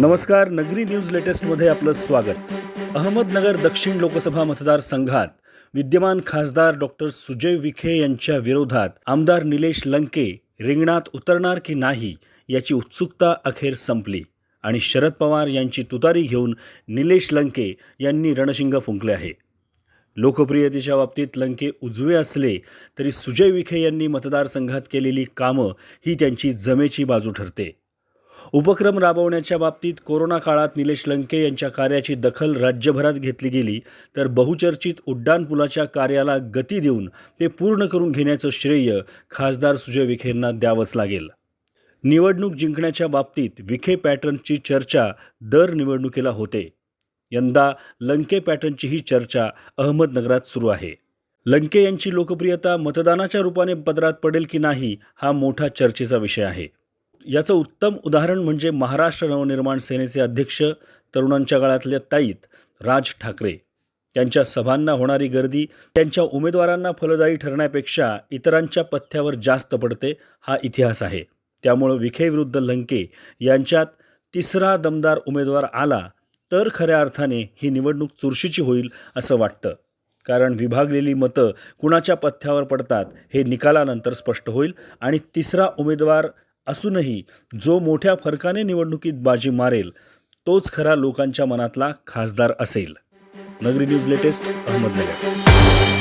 नमस्कार नगरी न्यूज लेटेस्टमध्ये आपलं स्वागत. अहमदनगर दक्षिण लोकसभा मतदारसंघात विद्यमान खासदार डॉक्टर सुजय विखे यांच्या विरोधात आमदार निलेश लंके रिंगणात उतरणार की नाही याची उत्सुकता अखेर संपली. आणि शरद पवार यांची तुतारी घेऊन निलेश लंके यांनी रणशिंग फुंकले आहे. लोकप्रियतेच्या बाबतीत लंके उजवे असले तरी सुजय विखे यांनी मतदारसंघात केलेली कामं ही त्यांची जमेची बाजू ठरते. उपक्रम राबवण्याच्या बाबतीत कोरोना काळात निलेश लंके यांच्या कार्याची दखल राज्यभरात घेतली गेली तर बहुचर्चित उड्डाणपुलाच्या कार्याला गती देऊन ते पूर्ण करून घेण्याचं श्रेय खासदार सुजय विखेंना द्यावंच लागेल. निवडणूक जिंकण्याच्या बाबतीत विखे पॅटर्नची चर्चा दर निवडणुकीला होते. यंदा लंके पॅटर्नची ही चर्चा अहमदनगरात सुरू आहे. लंके यांची लोकप्रियता मतदानाच्या रूपाने पदरात पडेल की नाही हा मोठा चर्चेचा विषय आहे. याचं उत्तम उदाहरण म्हणजे महाराष्ट्र नवनिर्माण सेनेचे अध्यक्ष तरुणांच्या काळातल्या ताईत राज ठाकरे. त्यांच्या सभांना होणारी गर्दी त्यांच्या उमेदवारांना फलदायी ठरण्यापेक्षा इतरांच्या पथ्यावर जास्त पडते हा इतिहास आहे. त्यामुळं विखेविरुद्ध लंके यांच्यात तिसरा दमदार उमेदवार आला तर खऱ्या अर्थाने ही निवडणूक चुरशीची होईल असं वाटतं. कारण विभागलेली मतं कुणाच्या पथ्यावर पडतात हे निकालानंतर स्पष्ट होईल आणि तिसरा उमेदवार असूनही जो मोठ्या फरकाने निवडणुकीत बाजी मारेल तोच खरा लोकांच्या मनातला खासदार असेल. नगरी न्यूज लेटेस्ट अहमदनगर.